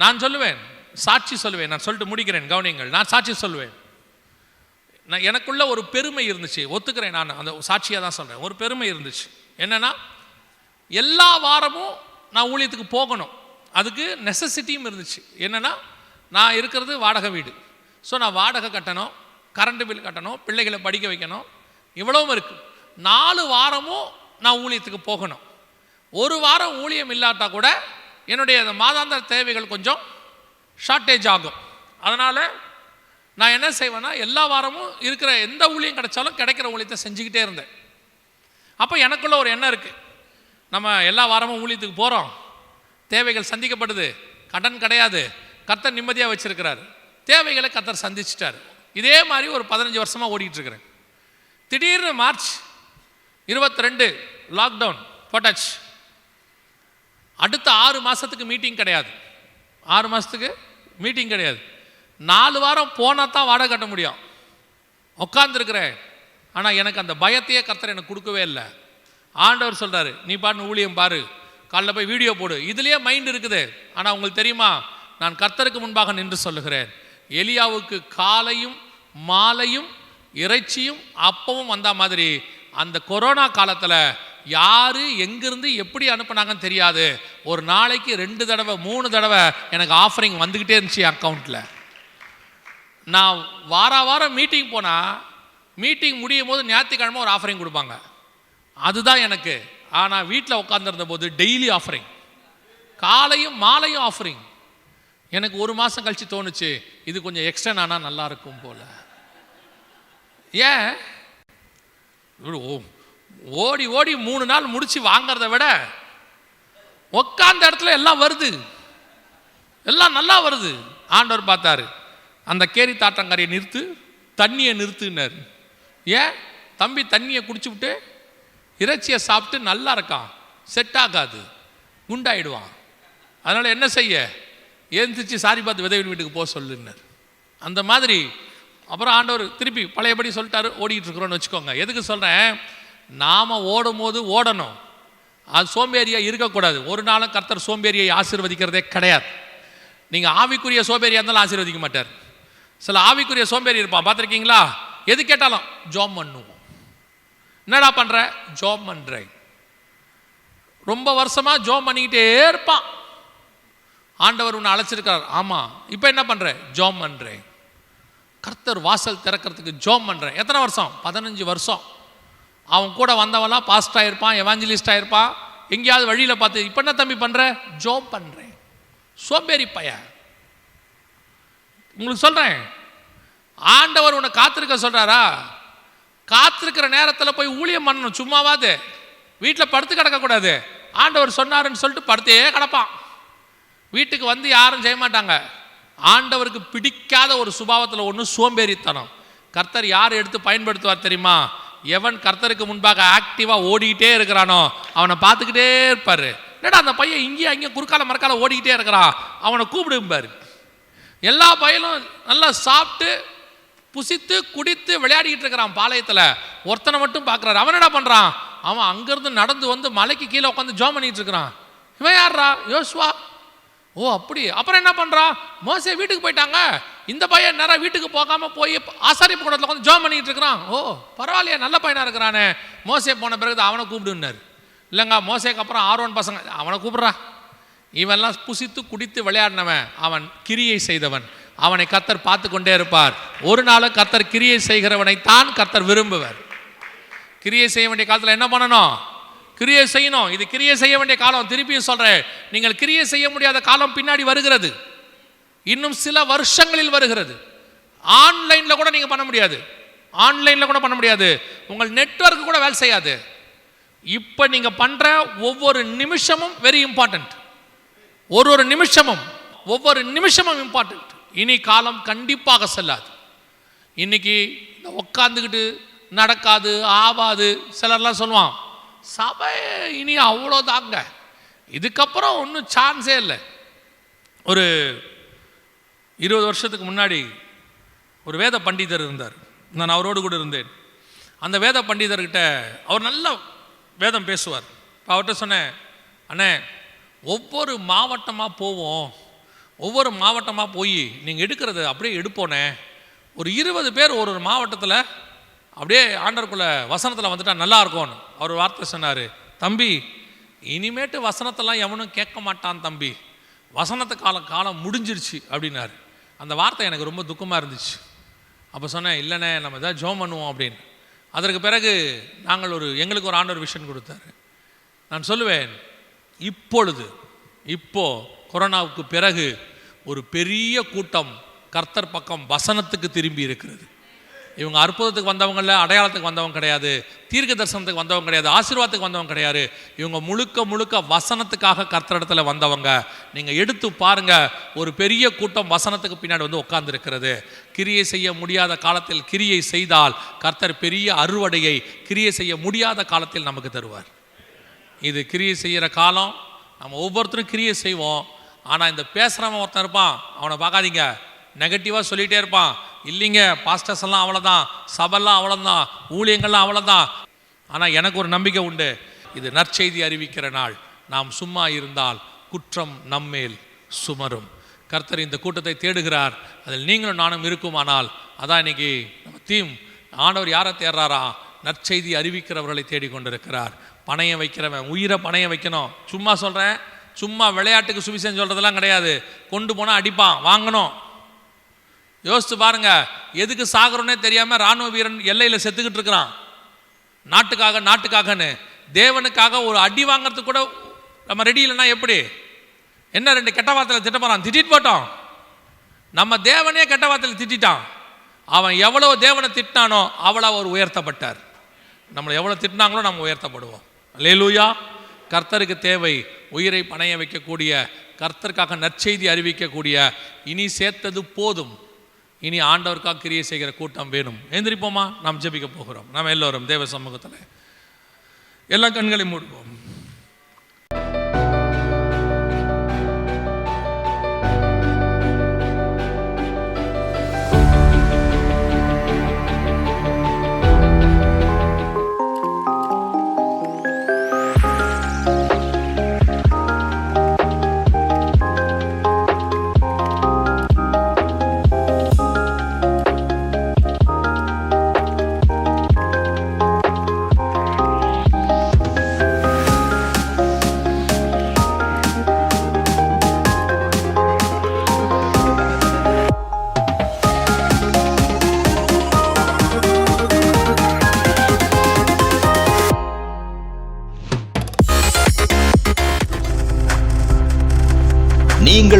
நான் சொல்லுவேன் சாட்சி சொல்லுவேன் நான் சொல்லிட்டு முடிக்கிறேன் கவனிங்கள் நான் சாட்சி சொல்லுவேன். நான் எனக்குள்ள ஒரு பெருமை இருந்துச்சு ஒத்துக்கிறேன் நான் அந்த சாட்சியாக தான் சொல்கிறேன் ஒரு பெருமை இருந்துச்சு. என்னென்னா எல்லா வாரமும் நான் ஊழியத்துக்கு போகணும். அதுக்கு நெசசிட்டியும் இருந்துச்சு. என்னென்னா நான் இருக்கிறது வாடகை வீடு. ஸோ நான் வாடகை கட்டணும் கரண்ட் பில் கட்டணும் பிள்ளைகளை படிக்க வைக்கணும் இவ்வளவும் இருக்குது நாலு வாரமும் நான் ஊழியத்துக்கு போகணும். ஒரு வாரம் ஊழியம் இல்லாட்டா கூட என்னுடைய மாதாந்திர தேவைகள் கொஞ்சம் ஷார்ட்டேஜ் ஆகும். அதனால் நான் என்ன செய்வேன்னா எல்லா வாரமும் இருக்கிற எந்த ஊழியம் கிடைச்சாலும் கிடைக்கிற ஊழியத்தை செஞ்சுக்கிட்டே இருந்தேன். அப்போ எனக்குள்ள ஒரு எண்ணம் இருக்குது நம்ம எல்லா வாரமும் ஊழியத்துக்கு போகிறோம் தேவைகள் சந்திக்கப்படுது. கடன் கிடையாது. கர்த்தர் நிம்மதியாக வச்சுருக்கிறார். தேவைகளை கர்த்தர் சந்திச்சிட்டார். இதே மாதிரி ஒரு பதினஞ்சு வருஷமாக ஓடிட்டு இருக்கிறேன் திடீர்னு மார்ச் இருபத்தி ரெண்டு லாக்டவுன் போட்டாச்சு. அடுத்த ஆறு மாதத்துக்கு மீட்டிங் கிடையாது. ஆறு மாதத்துக்கு மீட்டிங் கிடையாது. நாலு வாரம் போனால் தான் வாடகை கட்ட முடியும். உட்காந்துருக்கிறேன் ஆனால் எனக்கு அந்த பயத்தையே கர்த்தர் எனக்கு கொடுக்கவே இல்லை. ஆண்டவர் சொல்கிறாரு நீ பாட்டு ஊழியம் பாரு. காலைல போய் வீடியோ போடு. இதுலேயே மைண்ட் இருக்குது. ஆனால் உங்களுக்கு தெரியுமா? நான் கர்த்தருக்கு முன்பாக நின்று சொல்லுகிறேன். எலியாவுக்கு காலையும் மாலையும் இறைச்சியும் அப்பவும் வந்த மாதிரி அந்த கொரோனா காலத்தில் யார் எங்கேருந்து எப்படி அனுப்புனாங்கன்னு தெரியாது. ஒரு நாளைக்கு ரெண்டு தடவை மூணு தடவை எனக்கு ஆஃபரிங் வந்துக்கிட்டே இருந்துச்சு அக்கௌண்ட்டில் நான் வார வாரம் மீட்டிங் போனால் மீட்டிங் முடியும் போது ஞாயிற்றுக்கிழமை ஒரு ஆஃபரிங் கொடுப்பாங்க. அதுதான் எனக்கு. ஆனால் வீட்டில் உட்காந்துருந்த போது டெய்லி ஆஃபரிங் காலையும் மாலையும் ஆஃபரிங் எனக்கு ஒரு மாதம் கழித்து தோணுச்சு இது கொஞ்சம் எக்ஸ்டன் ஆனால் நல்லா இருக்கும் போல. ஏன்? ஓ- ஓடி ஓடி மூணு நாள் முடித்து வாங்கிறத விட உக்காந்த இடத்துல எல்லாம் வருது. எல்லாம் நல்லா வருது. ஆண்டவர் பார்த்தாரு. அந்த கேரி தாட்டங்கரையை நிறுத்து தண்ணியை நிறுத்துனார். ஏன்? தம்பி தண்ணியை குடிச்சுவிட்டு இறைச்சியை சாப்பிட்டு நல்லா இருக்கான். செட் ஆகாது. குண்டாயிடுவான். அதனால் என்ன செய்ய? எழுந்திரிச்சு சாரி பார்த்து விதவின் வீட்டுக்கு போக சொல்லுன்னார். அந்த மாதிரி அப்புறம் ஆண்டவர் திருப்பி பழையபடி சொல்லிட்டாரு. ஓடிக்கிட்டு இருக்கிறோன்னு வச்சுக்கோங்க. எதுக்கு சொல்கிறேன் நாம் ஓடும் போது ஓடணும். அது சோம்பேறியாக இருக்கக்கூடாது. ஒரு நாளும் கர்த்தர் சோம்பேறியை ஆசீர்வதிக்கிறதே கிடையாது. நீங்கள் ஆவிக்குரிய சோம்பேறியாக இருந்தாலும் ஆசீர்வதிக்க மாட்டார். சில ஆவிக்குரிய சோம்பேறி இருப்பான். பார்த்துருக்கீங்களா? எது கேட்டாலும் ஜாப் பண்ணுவோம். என்னடா பண்ணுற ஜாப் பண்ணுறேன் ரொம்ப வருஷமாக ஜோம் பண்ணிக்கிட்டே இருப்பான். ஆண்டவர் உன்னை அழைச்சிருக்கார் ஆமாம் இப்போ என்ன பண்ணுற ஜோம் பண்ணுறேன் கர்த்தர் வாசல் திறக்கிறதுக்கு ஜோம் பண்ணுறேன் எத்தனை வருஷம்? பதினஞ்சு வருஷம். அவன் கூட வந்தவன்லாம் பாஸ்டாக இருப்பான் எவாஞ்சலிஸ்டாக இருப்பான். எங்கேயாவது வழியில் பார்த்து இப்போ என்ன தம்பி பண்ணுற ஜோம் பண்ணுறேன் சோம்பேறி பையன். உங்களுக்கு சொல்கிறேன் ஆண்டவர் உன்னை காத்திருக்க சொல்கிறாரா காத்திருக்கிற நேரத்தில் போய் ஊழியம் பண்ணணும் சும்மாவாது. வீட்டில் படுத்து கிடக்கக்கூடாது. ஆண்டவர் சொன்னாருன்னு சொல்லிட்டு படுத்தே கிடப்பான். வீட்டுக்கு வந்து யாரும் செய்ய மாட்டாங்க. ஆண்டவருக்கு பிடிக்காத ஒரு சுபாவத்தில் ஒன்று சோம்பேறித்தனம். கர்த்தர் யார் எடுத்து பயன்படுத்துவார் தெரியுமா? எவன் கர்த்தருக்கு முன்பாக ஆக்டிவாக ஓடிக்கிட்டே இருக்கிறானோ அவனை பார்த்துக்கிட்டே இருப்பார். என்னடா அந்த பையன் இங்கேயும் அங்கேயும் குறுக்கால மறக்கால ஓடிக்கிட்டே இருக்கிறான்? அவனை கூப்பிடும்பார். எல்லா பயலும் நல்லா சாப்பிட்டு புசித்து குடித்து விளையாடிக்கிட்டு இருக்கிறான் பாளையத்தில். ஒருத்தனை மட்டும் பார்க்குறாரு. அவன் என்ன பண்ணுறான் அவன் அங்கேருந்து நடந்து வந்து மலைக்கு கீழே உட்காந்து ஜோம் பண்ணிகிட்டு இருக்கிறான். இவன் யார்ரா யோசுவா. ஓ அப்படி. அப்புறம் என்ன பண்ணுறான் மோசே வீட்டுக்கு போயிட்டாங்க. இந்த பையன் நேரம் வீட்டுக்கு போகாமல் போய் ஆசாரிப்பு கூடத்தில் உட்காந்து ஜோம் பண்ணிட்டு இருக்கிறான். ஓ பரவாயில்லையே நல்ல பையனாக இருக்கிறானே. மோசே போன பிறகு அவனை கூப்பிடுன்னாரு. இல்லைங்க மோசேக்கு அப்புறம் ஆர்வன் பசங்க அவனை கூப்பிட்றா. இவெல்லாம் புசித்து குடித்து விளையாடினவன். அவன் கிரியை செய்தவன். அவனை கத்தர் பார்த்து கொண்டே இருப்பார். ஒரு நாளும் கத்தர் கிரியை செய்கிறவனை தான் கத்தர் விரும்புவர். கிரியை செய்ய வேண்டிய காலத்தில் என்ன பண்ணணும்? கிரியை செய்யணும். இது கிரியை செய்ய வேண்டிய காலம். திருப்பியும் சொல்கிறேன் நீங்கள் கிரியை செய்ய முடியாத காலம் பின்னாடி வருகிறது. இன்னும் சில வருஷங்களில் வருகிறது. ஆன்லைனில் கூட நீங்கள் பண்ண முடியாது. ஆன்லைனில் கூட பண்ண முடியாது. உங்கள் நெட்வொர்க் கூட வேலை செய்யாது. இப்போ நீங்கள் பண்ணுற ஒவ்வொரு நிமிஷமும் வெரி இம்பார்ட்டண்ட் ஒரு ஒரு நிமிஷமும் ஒவ்வொரு நிமிஷமும் இம்பார்ட்டண்ட் இனி காலம் கண்டிப்பாக செல்லாது. இன்னைக்கு உட்காந்துக்கிட்டு நடக்காது ஆவாது சிலர்லாம் சொல்லுவான் சபை இனி அவ்வளோதாங்க இதுக்கப்புறம் ஒன்றும் சான்ஸே இல்லை. ஒரு இருபது வருஷத்துக்கு முன்னாடி ஒரு வேத பண்டிதர் இருந்தார். நான் அவரோடு கூட இருந்தேன். அந்த வேத பண்டிதர்கிட்ட அவர் நல்ல வேதம் பேசுவார். இப்போ அவர்கிட்ட சொன்னேன் அண்ணே ஒவ்வொரு மாவட்டமாக போவோம். ஒவ்வொரு மாவட்டமாக போய் நீங்கள் எடுக்கிறது அப்படியே எடுப்போனே. ஒரு இருபது பேர் ஒரு ஒரு மாவட்டத்தில் அப்படியே ஆண்டருக்குள்ள வசனத்தில் வந்துட்டா நல்லா இருக்கும்னு அவர் வார்த்தை சொன்னார் தம்பி இனிமேட்டு வசனத்தெல்லாம் எவனும் கேட்க மாட்டான் தம்பி. வசனத்து காலம் காலம் முடிஞ்சிருச்சு அப்படின்னாரு. அந்த வார்த்தை எனக்கு ரொம்ப துக்கமாக இருந்துச்சு. அப்போ சொன்னேன் இல்லைண்ணே நம்ம எதாவது ஜோம் பண்ணுவோம் அப்படின்னு. அதற்கு பிறகு நாங்கள் ஒரு எங்களுக்கு ஒரு ஆண்டவர் விஷன் கொடுத்தாரு. நான் சொல்லுவேன் இப்பொழுது இப்போ கொரோனாவுக்கு பிறகு ஒரு பெரிய கூட்டம் கர்த்தர் பக்கம் வசனத்துக்கு திரும்பி இருக்கிறது. இவங்க அற்புதத்துக்கு வந்தவங்கள அடையாளத்துக்கு வந்தவங்க கிடையாது தீர்க்க தரிசனத்துக்கு வந்தவங்க கிடையாது ஆசீர்வாதத்துக்கு வந்தவங்க கிடையாது. இவங்க முழுக்க முழுக்க வசனத்துக்காக கர்த்தரிடத்துல வந்தவங்க. நீங்கள் எடுத்து பாருங்க ஒரு பெரிய கூட்டம் வசனத்துக்கு பின்னாடி வந்து உட்கார்ந்துருக்கிறது. கிரியை செய்ய முடியாத காலத்தில் கிரியை செய்தால் கர்த்தர் பெரிய அறுவடையை கிரியை செய்ய முடியாத காலத்தில் நமக்கு தருவார். இது கிரியை செய்கிற காலம். நம்ம ஒவ்வொருத்தரும் கிரியை செய்வோம். ஆனால் இந்த பேசுகிறவன் ஒருத்தன் இருப்பான் அவனை பார்க்காதீங்க. நெகட்டிவாக சொல்லிகிட்டே இருப்பான். இல்லைங்க பாஸ்டர்ஸ் எல்லாம் அவ்வளோதான் சபெல்லாம் அவ்வளோதான் ஊழியங்கள்லாம் அவ்வளோதான் ஆனால் எனக்கு ஒரு நம்பிக்கை உண்டு. இது நற்செய்தி அறிவிக்கிற நாள். நாம் சும்மா இருந்தால் குற்றம் நம்மேல் சுமரும். கர்த்தர் இந்த கூட்டத்தை தேடுகிறார். அதில் நீங்களும் நானும் இருக்குமானால் அதான் இன்னைக்கு நம்ம தீம் ஆண்டவர் யாரை தேடுறாரா? நற்செய்தி அறிவிக்கிறவர்களை தேடிக்கொண்டிருக்கிறார். பணையம் வைக்கிறவன் உயிரை பணையம் வைக்கணும். சும்மா சொல்கிறேன் சும்மா விளையாட்டுக்கு சுவிசேஷம் சொல்கிறதெல்லாம் கிடையாது. கொண்டு போனால் அடிப்பான். வாங்கணும். யோசித்து பாருங்க எதுக்கு சாகிறோன்னே தெரியாமல் ராணுவ வீரன் எல்லையில் செத்துக்கிட்டு இருக்கிறான். நாட்டுக்காக நாட்டுக்காகன்னு. தேவனுக்காக ஒரு அடி வாங்குறதுக்கு கூட நம்ம ரெடி இல்லைன்னா எப்படி? என்ன ரெண்டு கெட்ட வார்த்தையில் திட்ட போகிறான் திட்டிட்டு போட்டோம். நம்ம தேவனே கெட்ட வார்த்தையில் திட்டான் அவன் எவ்வளோ தேவனை திட்டினானோ அவ்வளோ அவர் உயர்த்தப்பட்டார். நம்மளை எவ்வளோ திட்டினாங்களோ நம்ம உயர்த்தப்படுவோம். லேலூயா கர்த்தருக்கு தேவை உயிரை பணைய வைக்கக்கூடிய கர்த்தருக்காக நற்செய்தி அறிவிக்கக்கூடிய இனி சேர்த்தது போதும். இனி ஆண்டவருக்காக கிரியை செய்கிற கூட்டம் வேணும். எந்திரிப்போமா? நாம் ஜெபிக்க போகிறோம். நாம் எல்லோரும் தேவ சமூகத்தில் எல்லா கண்களையும் மூடுவோம்.